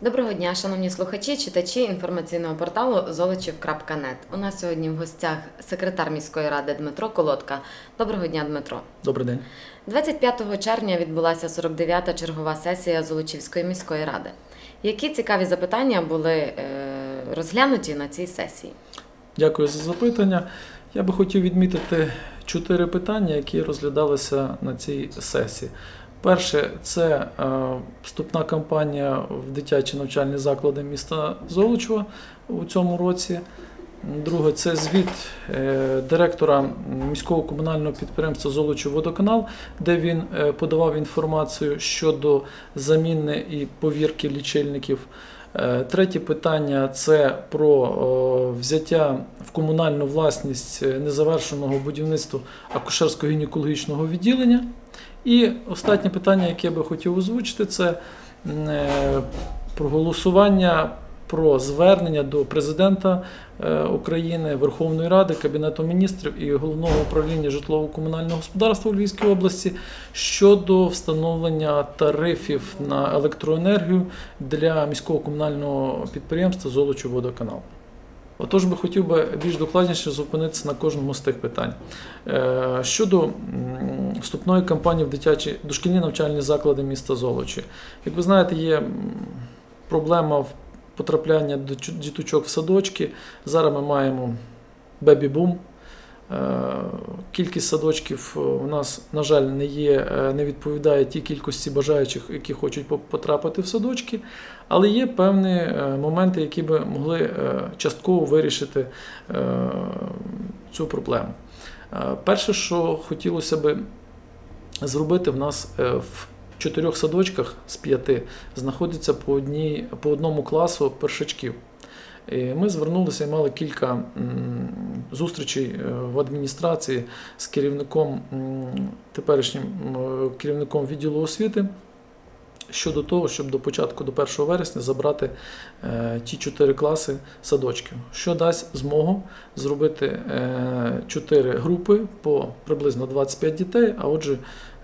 Доброго дня, шановні слухачі, читачі інформаційного порталу золочів.нет. У нас сьогодні в гостях секретар міської ради Дмитро Колодка. Доброго дня, Дмитро. Добрий день. 25 червня відбулася 49-та чергова сесія Золочівської міської ради. Які цікаві запитання були е, розглянуті на цій сесії? Дякую за запитання. Я би хотів відмітити чотири питання, які розглядалися на цій сесії. Перше це е, вступна кампанія в дитячі навчальні заклади міста Золочева у цьому році. Друге це звіт е, директора міського комунального підприємства Золочів-Водоканал, де він е, подавав інформацію щодо заміни і повірки лічильників. Е, Третє питання це про взяття в комунальну власність е, незавершеного будівництва акушерського гінекологічного відділення. І останнє питання, яке я би хотів озвучити, це про голосування. Про звернення до президента е, України, Верховної Ради, Кабінету міністрів і головного управління житлово-комунального господарства у Львівській області щодо встановлення тарифів на електроенергію для міського комунального підприємства Золочівводоканал. Отож би хотів би більш докладніше зупинитися на кожному з тих питань. Е, Щодо вступної кампанії в дитячі дошкільні навчальні заклади міста Золочі. Як ви знаєте, є проблема в потрапляння дочу- діточок в садочки. Зараз ми маємо бебі-бум. Е, Кількість садочків е, у нас, на жаль, не є, е, не відповідає тій кількості бажаючих, які хочуть потрапити в садочки. Але є певні моменти, які би могли частково вирішити цю проблему. Перше, що хотілося би зробити, в нас е, чотирьох садочках з п'яти знаходиться по, одній, по одному класу першачків. Ми звернулися і мали кілька зустрічей е, в адміністрації з керівником, теперішнім керівником відділу освіти щодо того, щоб до початку, до 1 вересня, забрати е, ті чотири класи садочків, що дасть змогу зробити е, чотири групи по приблизно 25 дітей, а отже,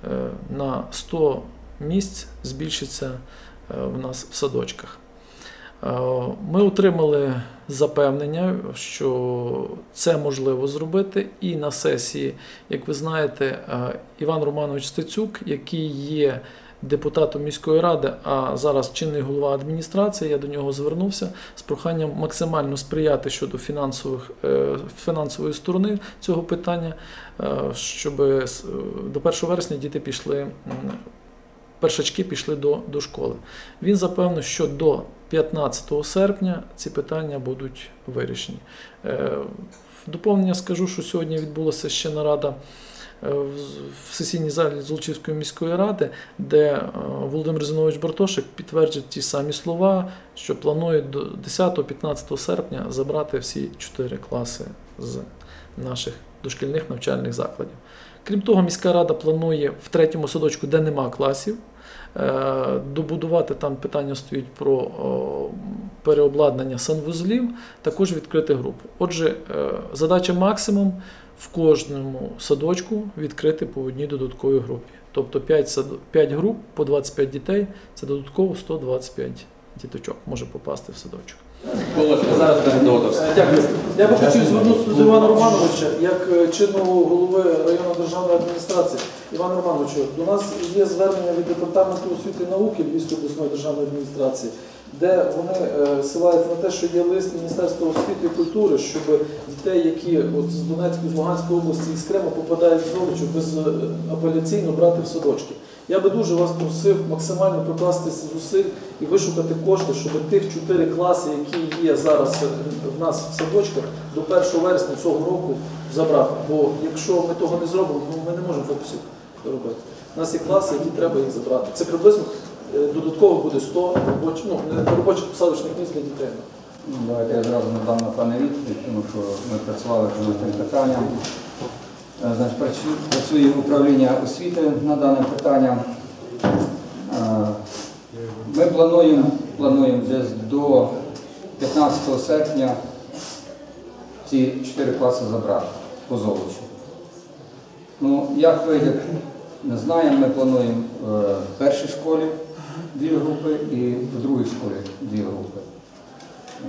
е, на 100 місць збільшиться е, в нас в садочках. Е, Ми отримали запевнення, що це можливо зробити, і на сесії, як ви знаєте, е, Іван Романович Стецюк, який є депутатом міської ради, а зараз чинний голова адміністрації, я до нього звернувся з проханням максимально сприяти щодо фінансових, фінансової сторони цього питання, щоб до 1 вересня діти пішли. Першачки пішли до, до школи. Він запевнив, що до 15 серпня ці питання будуть вирішені. Е, В доповнення скажу, що сьогодні відбулася ще нарада е, в в сесійній залі Золочівської міської ради, де е, Володимир Зинович Бартошик підтвердив ті самі слова, що планує до 10-15 серпня забрати всі чотири класи з наших дошкільних навчальних закладів. Крім того, міська рада планує в третьому садочку, де нема класів, е, добудувати там питання стоїть про переобладнання санвузлів, також відкрити групу. Отже, е, задача максимум в кожному садочку відкрити по одній додатковій групі. Тобто 5, сад... 5 груп по 25 дітей це додатково 125 діточок може попасти в садочок. Я би хотів звернутися до Івана Романовича як е, чинного голови районної державної адміністрації. Іван Романовичу, до нас є звернення від департаменту освіти і науки Львівської обласної державної адміністрації, де вони е, силаються на те, що є лист Міністерства освіти і культури, щоб дітей, які з Донецької, з Луганської області і з Криму попадають в Золочів без е, брати в садочки. Я би дуже вас просив максимально прикласти зусиль і вишукати кошти, щоб тих чотири класи, які є зараз е, в нас в садочках, до 1 вересня цього року забрати. Бо якщо ми того не зробимо, ну ми не можемо фокусів робити. У нас є класи, які треба їх забрати. Це приблизно е, додатково буде 100 робочих, ну, робочих посадочних місць для дітей. Ну, Давайте я зразу надам на пане відповідь, тому що ми працювали над тим питанням. Е, Значить, працює управління освіти над даним питанням. Ми плануємо, плануємо десь до 15 серпня ці чотири класи забрати по золочу. Ну, як вийде, не знаємо. Ми плануємо е, в першій школі дві групи і в другій школі дві групи.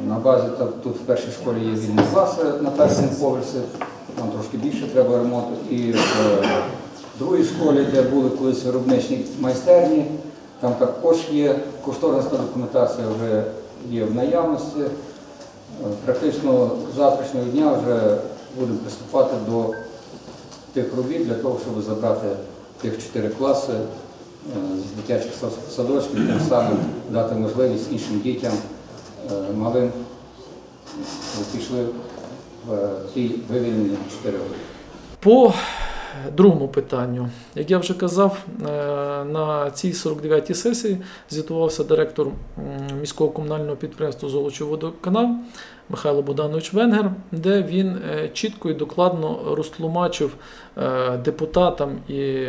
На базі тут в першій школі є вільні класи на першому поверсі, там трошки більше треба ремонту. І в е, другій школі, де були колись виробничні майстерні, там також є кошторисна документація вже є в наявності. Е, Практично з завтрашнього дня вже будемо приступати до тих робіт для того, щоб забрати тих чотири класи е, з дитячих садочків, тим самим дати можливість іншим дітям е, малим, пішли в ті вивільнені чотири роки. По другому питанню, як я вже казав, е, на цій 49-й сесії звітувався директор міського комунального підприємства Золочівводоканал Михайло Богданович Венгер, де він е, чітко і докладно розтлумачив е, депутатам і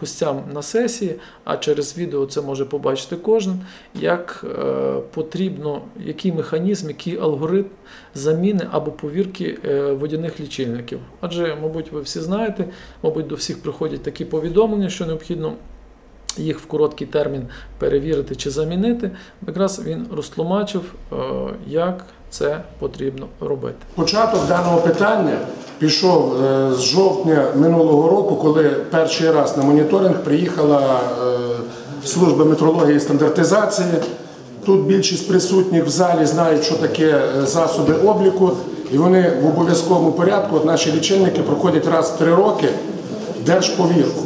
гостям на сесії, а через відео це може побачити кожен, як е, потрібно, який механізм, який алгоритм заміни або повірки водяних лічильників. Адже, мабуть, ви всі знаєте, мабуть, до всіх приходять такі повідомлення, що необхідно їх в короткий термін перевірити чи замінити. Якраз він розтлумачив, як це потрібно робити. Початок даного питання пішов е, з жовтня минулого року, коли перший раз на моніторинг приїхала е, служба метрології і стандартизації. Тут більшість присутніх в залі знають, що таке е, засоби обліку, і вони в обов'язковому порядку, от наші лічильники проходять раз в три роки держповірку.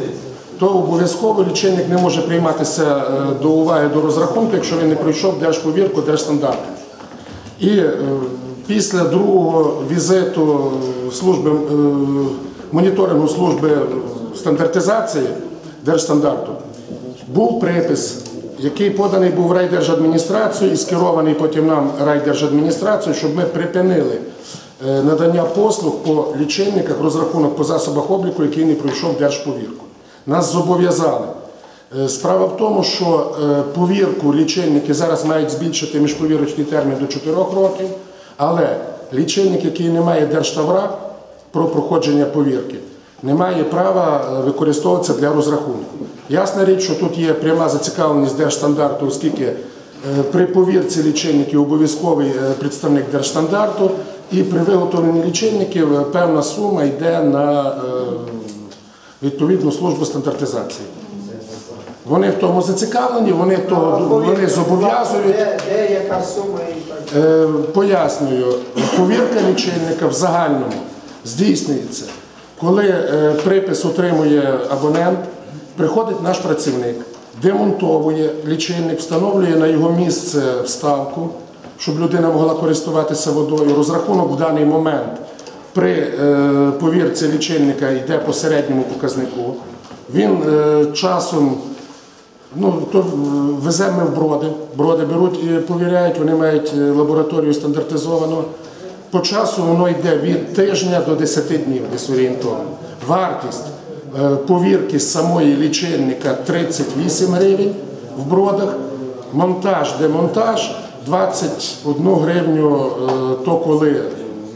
То обов'язково лічильник не може прийматися до уваги до розрахунку, якщо він не пройшов держповірку, держстандарти. І е, після другого візиту служби е, моніторингу служби стандартизації держстандарту був припис, який поданий був райдержадміністрацію і скерований потім нам райдержадміністрацію, щоб ми припинили е, надання послуг по лічильниках, розрахунок по засобах обліку, який не пройшов держповірку. Нас зобов'язали. Е, Справа в тому, що е, повірку лічильники зараз мають збільшити міжповірочний термін до 4 років, але лічильник, який не має держтавра про проходження повірки, не має права е, використовуватися для розрахунку. Ясна річ, що тут є пряма зацікавленість держстандарту, оскільки при повірці лічильників обов'язковий представник держстандарту, і при виготовленні лічильників певна сума йде на відповідну службу стандартизації. Вони в тому зацікавлені, вони того вони зобов'язують. Де, яка сума і так. Е, Пояснюю, повірка лічильника в загальному здійснюється, коли е, припис отримує абонент, приходить наш працівник, демонтовує лічильник, встановлює на його місце вставку, щоб людина могла користуватися водою. Розрахунок в даний момент при е, повірці лічильника йде по середньому показнику. Він часом Ну, то веземо в броди. Броди беруть і повіряють, вони мають е, лабораторію стандартизовану. По часу воно йде від тижня до 10 днів, десь орієнтовно. Вартість е, повірки самої лічильника 38 гривень в бродах, монтаж, демонтаж 21 гривню, е, то коли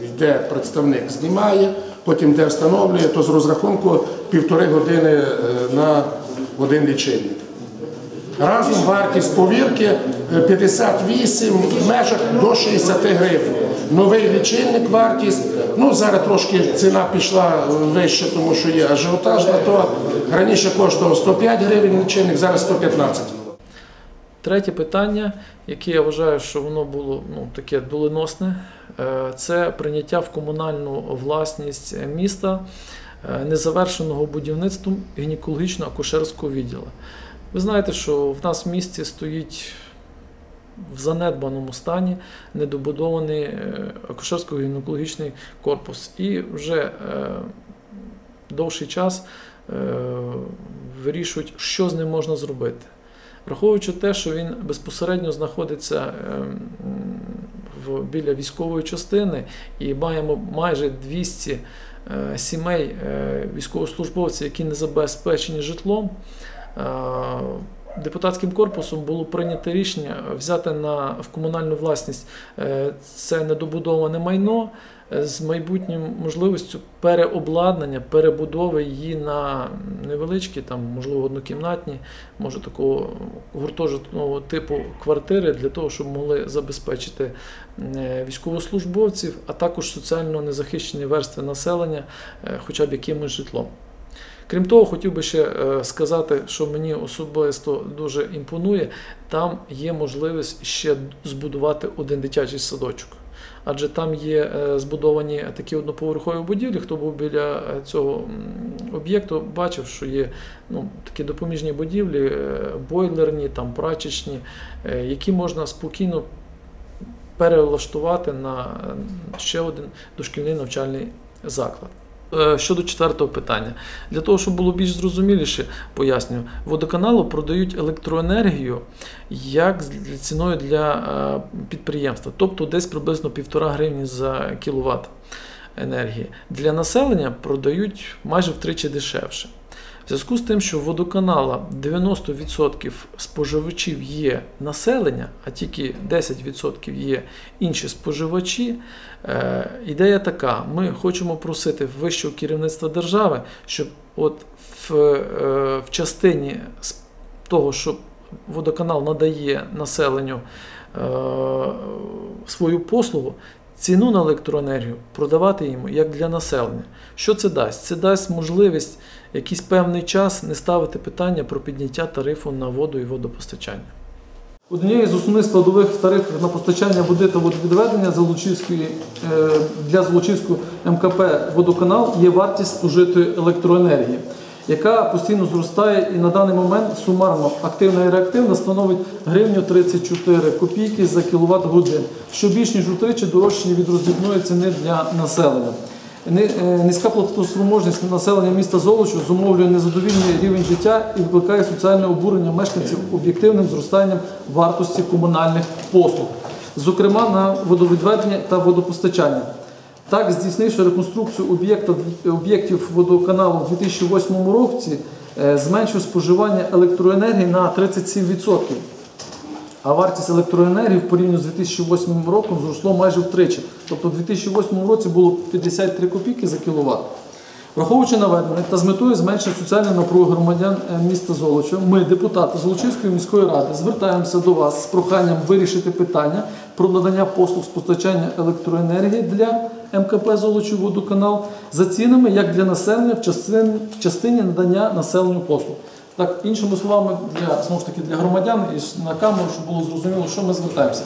йде представник, знімає, потім де встановлює, то з розрахунку півтори години на один лічильник. Разом вартість повірки е, 58 в межах до 60 гривень. Новий лічильник вартість. Ну зараз трошки ціна пішла е, вище, тому що є ажіотаж на то. Раніше коштував 105 гривень лічильник, зараз 115. Третє питання, яке я вважаю, що воно було ну, таке доленосне, е, це прийняття в комунальну власність міста е, незавершеного будівництвом гінекологічно-акушерського відділу. Ви знаєте, що в нас в місті стоїть в занедбаному стані недобудований е, акушерсько-гінекологічний корпус. І вже е, довший час е, вирішують, що з ним можна зробити. Враховуючи те, що він безпосередньо знаходиться ем, в, біля військової частини і маємо майже 200 е, сімей військовослужбовців, які не забезпечені житлом, депутатським корпусом було прийнято рішення взяти на, в комунальну власність е, це недобудоване майно е, з майбутнім можливістю переобладнання, перебудови її на невеличкі, там, можливо, однокімнатні, може такого гуртожитного типу квартири для того, щоб могли забезпечити е, військовослужбовців, а також соціально незахищені верстви населення, е, хоча б якимось житлом. Крім того, хотів би ще е, сказати, що мені особисто дуже імпонує, там є можливість ще збудувати один дитячий садочок. Адже там є е, збудовані такі одноповерхові будівлі. Хто був біля е, цього об'єкту, бачив, що є ну, такі допоміжні будівлі, бойлерні, там прачечні, які можна спокійно перелаштувати на ще один дошкільний навчальний заклад. Е, Щодо четвертого питання, для того, щоб було більш зрозуміліше, пояснюю, водоканалу продають електроенергію як ціною для е, підприємства, тобто десь приблизно 1,5 гривні за кіловат енергії. Для населення продають майже втричі дешевше. В зв'язку з тим, що в водоканала 90% споживачів є населення, а тільки 10% є інші споживачі, е, ідея така: ми хочемо просити вищого керівництва держави, щоб от в, е, в частині того, що водоканал надає населенню е, свою послугу, ціну на електроенергію продавати їм як для населення. Що це дасть? Це дасть можливість якийсь певний час не ставити питання про підняття тарифу на воду і водопостачання. Однією з основних складових в тарифах на постачання води та водовідведення е, для Золочівського МКП водоканал є вартість спожитої електроенергії, яка постійно зростає і на даний момент сумарно активна і реактивна становить гривню 34 копійки за кіловат годин, що більш ніж утричі дорожче від роздрібної ціни для населення. Е, Низька платоспроможність населення міста Золочу зумовлює незадовільний рівень життя і викликає соціальне обурення мешканців об'єктивним зростанням вартості комунальних послуг, зокрема на водовідведення та водопостачання. Так, здійснивши реконструкцію об'єктів водоканалу в 2008 році, е, зменшив споживання електроенергії на 37%. А вартість електроенергії в порівнянні з 2008 роком зросло майже втричі. Тобто в 2008 році було 53 копійки за кіловат. Враховуючи наведене та з метою зменшення соціальної напруги громадян е, міста Золоча, ми, депутати Золочівської міської ради, звертаємося до вас з проханням вирішити питання про надання послуг з постачання електроенергії для МКП Золочів водоканал за цінами як для населення в частині надання населенню послуг. Так, іншими словами, для знову ж таки для громадян і на камеру, щоб було зрозуміло, що ми звертаємося.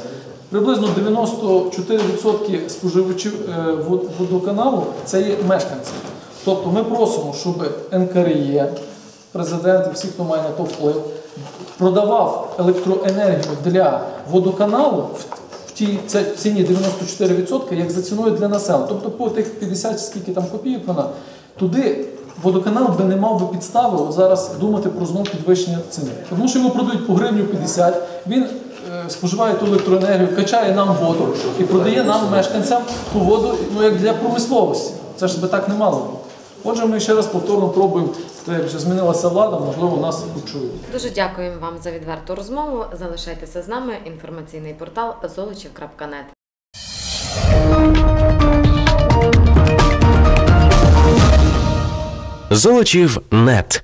Приблизно 94% споживачів е, водоканалу це є мешканці. Тобто ми просимо, щоб НКРЄ, президент і всі, хто має на то вплив, продавав електроенергію для водоканалу в, в тій ціні 94%, як за ціною для населення. Тобто по тих 50 скільки там копійок вона, туди водоканал би не мав би підстави от зараз думати про знову підвищення ціни. Тому що його продають по гривню 50, він е, споживає ту електроенергію, качає нам воду і продає нам, мешканцям, ту воду ну, як для промисловості. Це ж би так не мало бути. Отже, ми ще раз повторно пробуємо, те, як вже змінилася влада, можливо, нас почують. Дуже дякуємо вам за відверту розмову. Залишайтеся з нами. Інформаційний портал золочів.нет. Золочів нет.